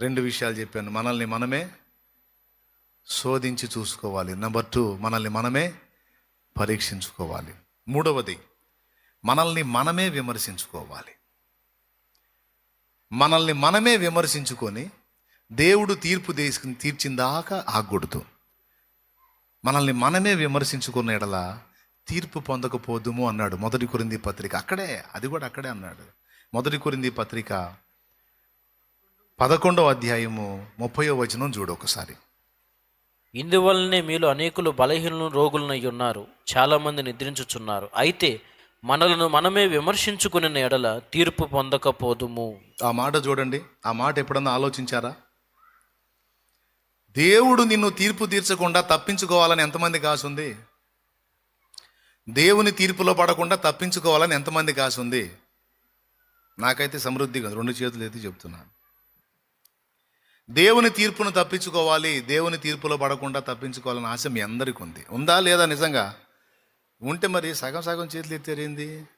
రెండు విషయాలు చెప్పాను. మనల్ని మనమే శోధించి చూసుకోవాలి. నెంబర్ టూ మనల్ని మనమే పరీక్షించుకోవాలి. మూడవది మనల్ని మనమే విమర్శించుకోవాలి. మనల్ని మనమే విమర్శించుకొని దేవుడు తీర్పు తీసుకుని తీర్చిందాక ఆగకూడదు. మనల్ని మనమే విమర్శించుకున్న ఎడల తీర్పు పొందకపోదుము అన్నాడు. మొదటి కురింది పత్రిక అక్కడే అది కూడా అక్కడే అన్నాడు. మొదటి కురింది పత్రిక పదకొండవ అధ్యాయము ముప్పయో వచనం చూడు ఒకసారి. ఇందువల్లనే మీలో అనేకులు బలహీనలు రోగులనై ఉన్నారు. చాలామంది నిద్రించుచున్నారు. అయితే మనలను మనమే విమర్శించుకుని ఎడల తీర్పు పొందకపోదుము. ఆ మాట చూడండి. ఆ మాట ఎప్పుడన్నా ఆలోచించారా? దేవుడు నిన్ను తీర్పు తీర్చకుండా తప్పించుకోవాలని ఎంతమందికి ఆశ ఉంది దేవుని తీర్పులో పడకుండా తప్పించుకోవాలని ఎంతమందికి ఆశ ఉంది నాకైతే సమృద్ధిగా ఉంది. రెండు చేతులు ఎత్తి చెప్తున్నాను దేవుని తీర్పును తప్పించుకోవాలి దేవుని తీర్పులో పడకుండా తప్పించుకోవాలని ఆశ మీ అందరికీ ఉంది. ఉందా లేదా నిజంగా? ఉంటే మరి సగం సగం చేతులు ఎత్తేరింది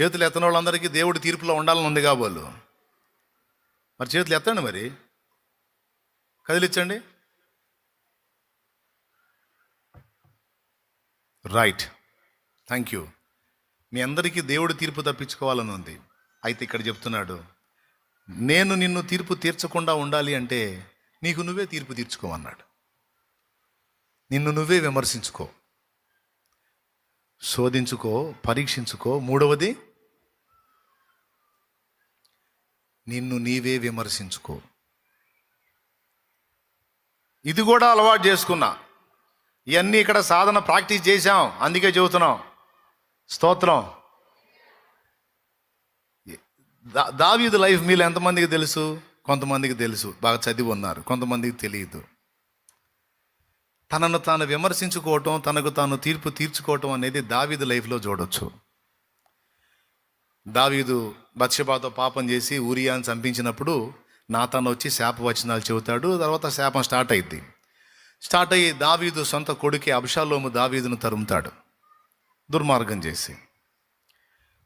చేతులు ఎత్తన వాళ్ళందరికీ దేవుడి తీర్పులో ఉండాలని ఉంది కాబోలు. మరి చేతులు ఎత్తండి మరి. కదిలిచ్చండి రైట్ థ్యాంక్ యూ మీ అందరికీ దేవుడి తీర్పు తప్పించుకోవాలని ఉంది. అయితే ఇక్కడ చెప్తున్నాడు నేను నిన్ను తీర్పు తీర్చకుండా ఉండాలి అంటే నీకు నువ్వే తీర్పు తీర్చుకోమన్నాడు. నిన్ను నువ్వే విమర్శించుకో. శోధించుకో పరీక్షించుకో. మూడవది నిన్ను నీవే విమర్శించుకో. ఇది కూడా అలవాటు చేసుకున్నా. ఇవన్నీ ఇక్కడ సాధన ప్రాక్టీస్ చేశాం. అందుకే చెబుతున్నాం. స్తోత్రం. దా- దావీదు లైఫ్ మీలో ఎంతమందికి తెలుసు? కొంతమందికి తెలుసు. బాగా చదివి ఉన్నారు. కొంతమందికి తెలియదు. తనను తాను విమర్శించుకోవటం తనకు తాను తీర్పు తీర్చుకోవటం అనేది దావీదు లైఫ్లో చూడొచ్చు. దావీదు బత్షబాతో పాపం చేసి ఊరియాని చంపించినప్పుడు నాతను వచ్చి శాప వచనాలు చెబుతాడు. తర్వాత శాపం స్టార్ట్ అయింది స్టార్ట్ అయ్యి దావీదు సొంత కొడుకి అభిషాలోము దావీదును తరుముతాడు. దుర్మార్గం చేసి.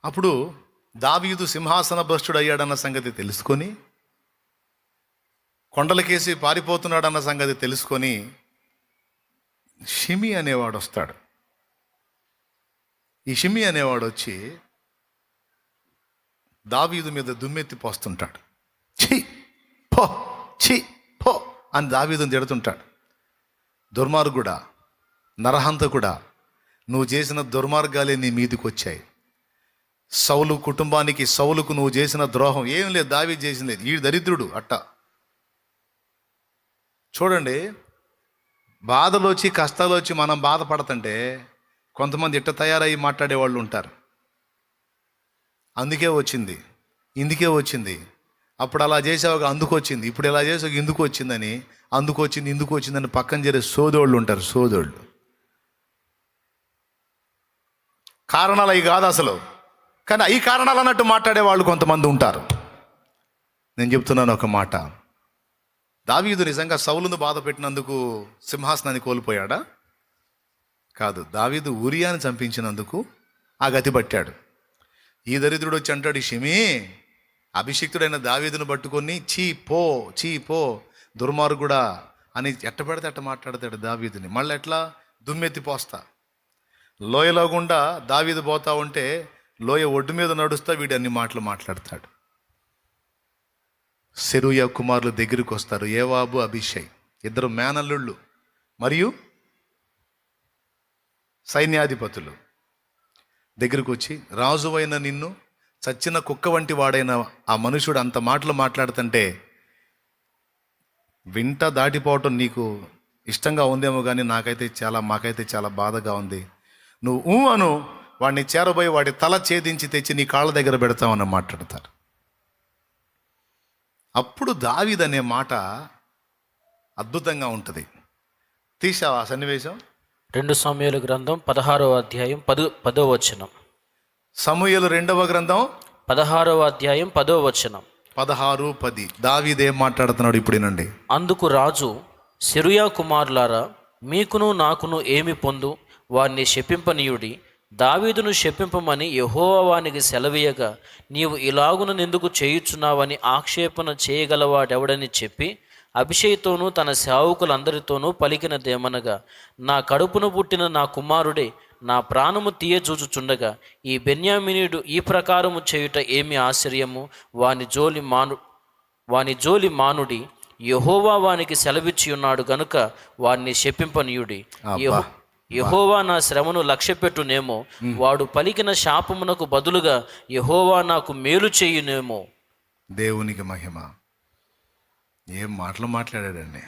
అప్పుడు దావీదు సింహాసన భ్రష్టుడయ్యాడన్న సంగతి తెలుసుకొని కొండలకేసి పారిపోతున్నాడన్న సంగతి తెలుసుకొని షిమి అనేవాడు వస్తాడు ఈ షిమి అనేవాడు వచ్చి దావీదు మీద దుమ్మెత్తి పోస్తుంటాడు. ఛీ పో ఛీ పో అని దావీదుని తిడుతుంటాడు. దుర్మార్గుడా నరహంతకుడా నువ్వు చేసిన దుర్మార్గాలే నీ మీదికి వచ్చాయి సౌలు కుటుంబానికి సౌలుకు నువ్వు చేసిన ద్రోహం. ఏం లేదు దావి చేసింది. ఈ దరిద్రుడు అట్ట. చూడండి బాధలు వచ్చి కష్టాలు వచ్చి మనం బాధపడతంటే కొంతమంది ఇట్ట తయారయ్యి మాట్లాడే వాళ్ళు ఉంటారు. అందుకే వచ్చింది ఇందుకే వచ్చింది. అప్పుడు అలా చేసావు అందుకు వచ్చింది. ఇప్పుడు ఇలా చేసావు ఇందుకు వచ్చిందని అందుకు వచ్చింది ఇందుకు వచ్చిందని పక్కన చేరే సోదోళ్ళు ఉంటారు సోదోళ్ళు కారణాలు అవి కాదు అసలు. కానీ ఈ కారణాలు అన్నట్టు మాట్లాడే వాళ్ళు కొంతమంది ఉంటారు. నేను చెప్తున్నాను ఒక మాట. దావీదు నిజంగా సౌలును బాధ పెట్టినందుకు సింహాసనాన్ని కోల్పోయాడా? కాదు దావీదు ఊరియాని చంపించినందుకు ఆ గతి పట్టాడు. ఈ దరిద్రుడు వచ్చి అంటాడు షమి అభిషిక్తుడైన దావీదును పట్టుకొని చీ పో చీ పో దుర్మార్గుడా అని ఎట్ట పెడితే అట్ట మాట్లాడతాడు దావీదుని. మళ్ళీ ఎట్లా? దుమ్మెత్తి పోస్తా. లోయలో గుండా దావీదు పోతా ఉంటే లోయ ఒడ్డు మీద నడుస్తా వీడు అన్ని మాటలు మాట్లాడతాడు. సెరుయ కుమారులు దగ్గరికి వస్తారు. ఏవాబు అభిషయ్ ఇద్దరు మేనల్లుళ్ళు మరియు సైన్యాధిపతులు. దగ్గరికి వచ్చి రాజువైన నిన్ను చచ్చిన కుక్క వంటి వాడైన ఆ మనుషుడు అంత మాటలు మాట్లాడుతుంటే వింట దాటిపోవటం నీకు ఇష్టంగా ఉందేమో కానీ నాకైతే చాలా మాకైతే చాలా బాధగా ఉంది. నువ్వు అను వాడిని చేరబోయి వాడి తల ఛేదించి తెచ్చి నీ కాళ్ళ దగ్గర పెడతామని మాట్లాడతారు. అప్పుడు దావీద్ అనే మాట అద్భుతంగా ఉంటుంది. తీసావా సన్నివేశం? రెండు సమయాల గ్రంథం పదహారో అధ్యాయం పదో పదో వచనం. సమూహలు రెండవ గ్రంథం? పదహారవ అధ్యాయం పదో వచనం. పదహారు పది. దావీద్ మాట్లాడుతున్నాడు ఇప్పుడేనండి అందుకు రాజు సిరుయా కుమారులారా మీకును నాకును ఏమి పొందు? వారిని శపింపనీయుడి దావీదును శపింపమని యెహోవానికి సెలవీయగా నీవు ఇలాగున ఎందుకు చేయుచున్నావని ఆక్షేపణ చేయగలవాడెవడని చెప్పి అభిషేక్తోనూ తన సేవకులందరితోనూ పలికినదేమనగా నా కడుపున పుట్టిన నా కుమారుడే నా ప్రాణము తీయజూచుచుండగా ఈ బెన్యామినీడు ఈ ప్రకారము చేయుట ఏమి ఆశ్చర్యము? వాని జోలి మాను వాని జోలి మానుడి యహోవా వానికి సెలవిచ్చి ఉన్నాడు గనుక వాణ్ణి శపింపనీయుడి. యెహోవా నా శ్రమను లక్ష్యపెట్టునేమో వాడు పలికిన శాపమునకు బదులుగా యెహోవా నాకు మేలు చేయునేమో. దేవునికి మహిమ. ఏం మాటలు మాట్లాడాడండి?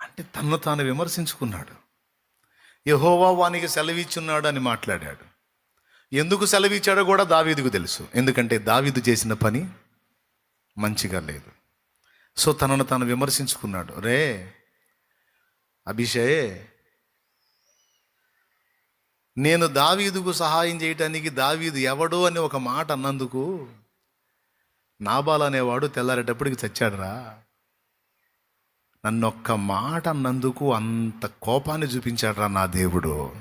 అంటే తన్ను తాను విమర్శించుకున్నాడు. యహోవా వానికి సెలవిచ్చున్నాడు అని మాట్లాడాడు. ఎందుకు సెలవిచ్చాడో కూడా దావీదుకు తెలుసు. ఎందుకంటే దావీదు చేసిన పని మంచిగా లేదు. సో తనను తాను విమర్శించుకున్నాడు. రే అభిషయ్ నేను దావీదుకు సహాయం చేయటానికి దావీదు ఎవడు అని ఒక మాట అన్నందుకు నాబాల్ అనేవాడు తెల్లారేటప్పటికి చచ్చాడురా. నన్ను ఒక్క మాట అన్నందుకు అంత కోపాన్ని చూపించాడురా నా దేవుడు.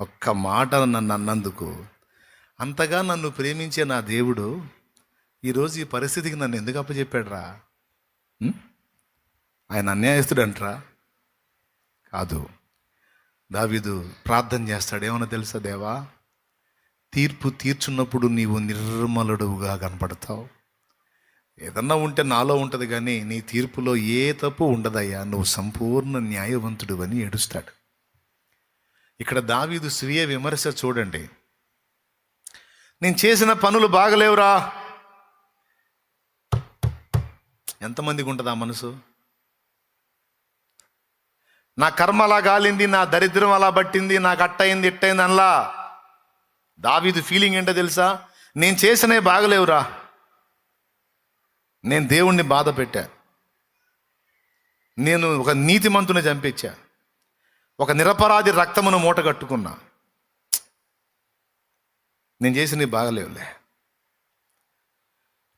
ఒక్క మాట నన్ను అన్నందుకు. అంతగా నన్ను ప్రేమించే నా దేవుడు ఈరోజు ఈ పరిస్థితికి నన్ను ఎందుకు అప్పచెప్పాడురా? ఉం? ఆయన అన్యాయస్తుడంట్రా. కాదు. దావీదు ప్రార్థన చేస్తాడు. ఏమన్నా తెలుసా దేవా? తీర్పు తీర్చున్నప్పుడు నీవు నిర్మలుడుగా కనపడతావు. ఏదన్నా ఉంటే నాలో ఉంటుంది కానీ నీ తీర్పులో ఏ తప్పు ఉండదయ్యా. నువ్వు సంపూర్ణ న్యాయవంతుడు అని ఏడుస్తాడు. ఇక్కడ దావీదు స్వీయ విమర్శ చూడండి. నేను చేసిన పనులు బాగలేవురా. ఎంతమందికి ఉంటుంది ఆ మనసు? నా కర్మ అలా గాలింది నా దరిద్రం అలా పట్టింది నాకు అట్టయింది ఇట్టయింది అనలా. దావీదు ఫీలింగ్ ఏంటో తెలుసా? నేను చేసినవి బాగలేవురా. నేను దేవుణ్ణి బాధ పెట్టా. నేను ఒక నీతిమంతుని చంపించా. ఒక నిరపరాధి రక్తమును మూట కట్టుకున్నా. నేను చేసినవి బాగలేవులే.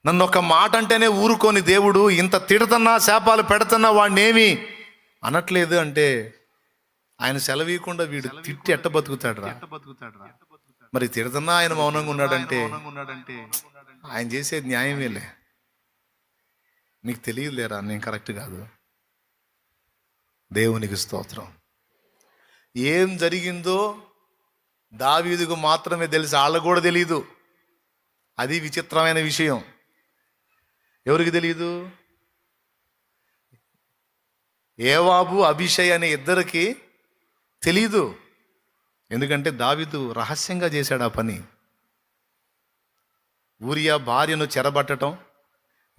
నన్ను ఒక మాట అంటేనే ఊరుకొని దేవుడు ఇంత తిడుతున్నా శాపాలు పెడుతున్నా వాడినేమి అనట్లేదు అంటే ఆయన సెలవీయకుండా వీడు తిట్టి ఎట్ట బతుకుతాడు రా మరి తిడుతున్నా ఆయన మౌనంగా ఉన్నాడంటే ఆయన చేసేది న్యాయమేలే నీకు తెలియదులేరా? నేను కరెక్ట్ కాదు. దేవునికి స్తోత్రం. ఏం జరిగిందో దావీదుకు మాత్రమే తెలుసు. వాళ్ళకు కూడా తెలియదు అది విచిత్రమైన విషయం. ఎవరికి తెలియదు ఏవాబు అభిషయ్ అనే ఇద్దరికి తెలీదు. ఎందుకంటే దావిదు రహస్యంగా చేశాడు ఆ పని. ఊరియా భార్యను చెరబట్టడం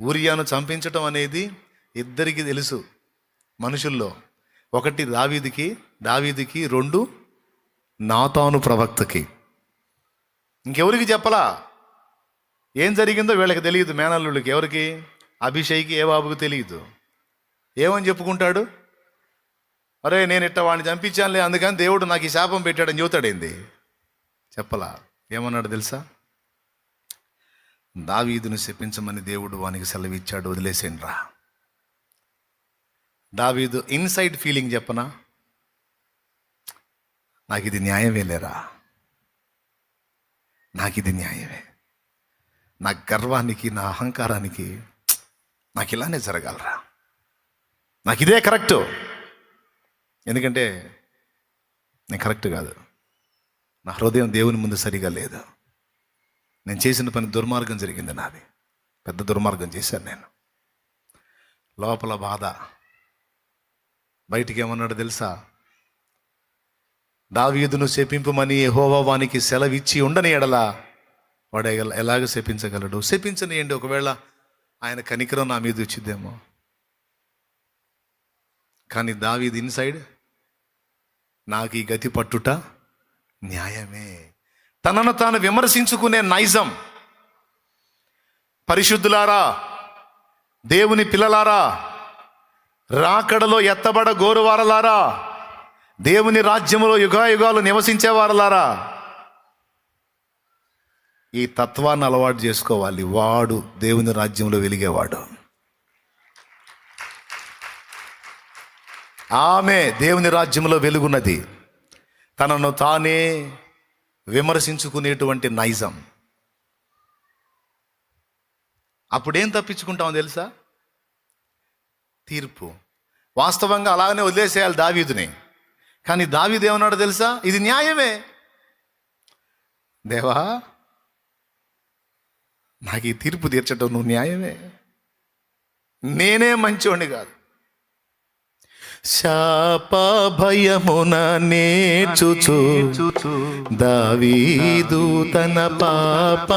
ఊరియాను చంపించటం అనేది ఇద్దరికి తెలుసు మనుషుల్లో. ఒకటి దావీదికి దావీదికి రెండు నాతాను ప్రవక్తకి. ఇంకెవరికి చెప్పలా? ఏం జరిగిందో వీళ్ళకి తెలియదు మేనల్లుళ్ళకి. ఎవరికి? అభిషేక్కి ఏ బాబుకి తెలియదు. ఏమని చెప్పుకుంటాడు? అరే నేను ఇట్ట వాడిని చంపించానులే అందుకని దేవుడు నాకు ఈ శాపం పెట్టాడని చెబుతాడేంది చెప్పలా. ఏమన్నాడు తెలుసా? దావీదును శపించమని దేవుడు వానికి సెలవిచ్చాడు వదిలేసేయండి రా దావీదు ఇన్సైడ్ ఫీలింగ్ చెప్పనా? నాకు ఇది న్యాయమే లేరా? నాకు ఇది న్యాయమే. నా గర్వానికి నా అహంకారానికి నాకు ఇలానే జరగాలరా. నాకు ఇదే కరెక్టు. ఎందుకంటే నేను కరెక్ట్ కాదు. నా హృదయం దేవుని ముందు సరిగా లేదు. నేను చేసిన పని దుర్మార్గం జరిగింది నాది. పెద్ద దుర్మార్గం చేశాను నేను. లోపల బాధ. బయటికి ఏమన్నాడు తెలుసా? దావీదును శపింపమని యెహోవా వానికి సెలవిచ్చి ఉండని ఎడలా వాడు ఎలాగ శపించగలడు? శపించనియండి ఒకవేళ ఆయన కనికరం నా మీద వచ్చిద్దేమో. కానీ దావీది ఇన్సైడ్ నాకు ఈ గతి పట్టుట న్యాయమే. తనను తాను విమర్శించుకునే నైజం. పరిశుద్ధులారా దేవుని పిల్లలారా రాకడలో ఎత్తబడ గోరువారలారా దేవుని రాజ్యంలో యుగాయుగాలు నివసించేవారలారా ఈ తత్వాన్ని అలవాటు చేసుకోవాలి. వాడు దేవుని రాజ్యంలో వెలిగేవాడు. ఆమె దేవుని రాజ్యంలో వెలుగున్నది. తనను తానే విమర్శించుకునేటువంటి నైజం. అప్పుడేం తప్పించుకుంటామో తెలుసా? తీర్పు. వాస్తవంగా అలాగనే వదిలేసేయాలి దావీదుని. కానీ దావీదు ఏమన్నాడు తెలుసా? ఇది న్యాయమే. దేవా నాకు ఈ తీర్పు తీర్చడం నువ్వు న్యాయమే. నేనే మంచోడిని కాదు. శాప భయమున నేచుచు దావీదు తన పాప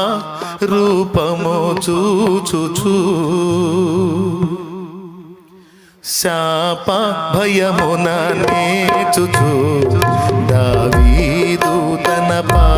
రూపము చూచుచు. శాప భయమున నేచుచు దావీదు తన పాప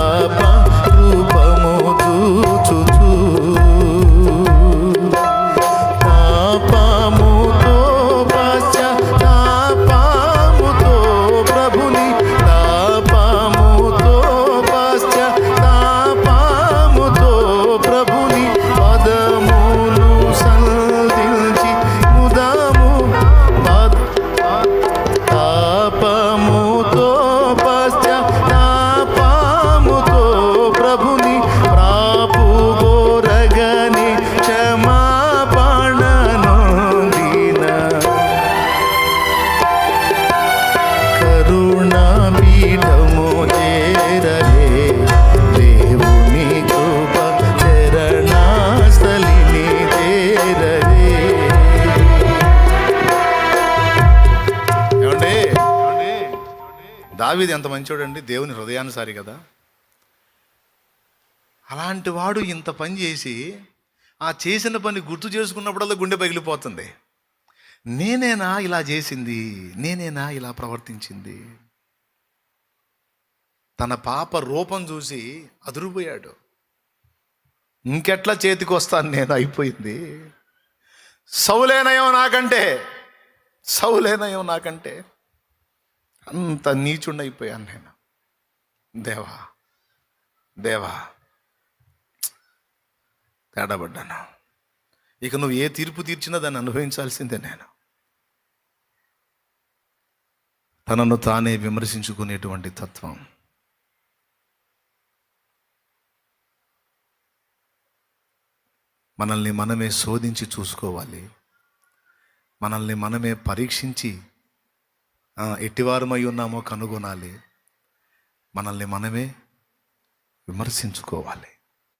దావీది ఎంత మంచోడండి? దేవుని హృదయానుసారి కదా. అలాంటి వాడు ఇంత పని చేసి ఆ చేసిన పని గుర్తు చేసుకున్నప్పుడల్లా గుండె పగిలిపోతుంది. నేనేనా ఇలా చేసింది? నేనేనా ఇలా ప్రవర్తించింది? తన పాప రూపం చూసి అదురుపోయాడు. ఇంకెట్లా చేతికి వస్తాను నేను? అయిపోయింది. సౌలేనయం నాకంటే సౌలేనయం నాకంటే అంత నీచుండైపోయాను నేను. దేవా దేవా తేడాబడ్డాను ఇక నువ్వు ఏ తీర్పు తీర్చినా దాన్ని అనుభవించాల్సిందే నేను. తనను తానే విమర్శించుకునేటువంటి తత్వం. మనల్ని మనమే శోధించి చూసుకోవాలి. మనల్ని మనమే పరీక్షించి ఎట్టివారమై ఉన్నామో కనుగొనాలి. మనల్ని మనమే విమర్శించుకోవాలి.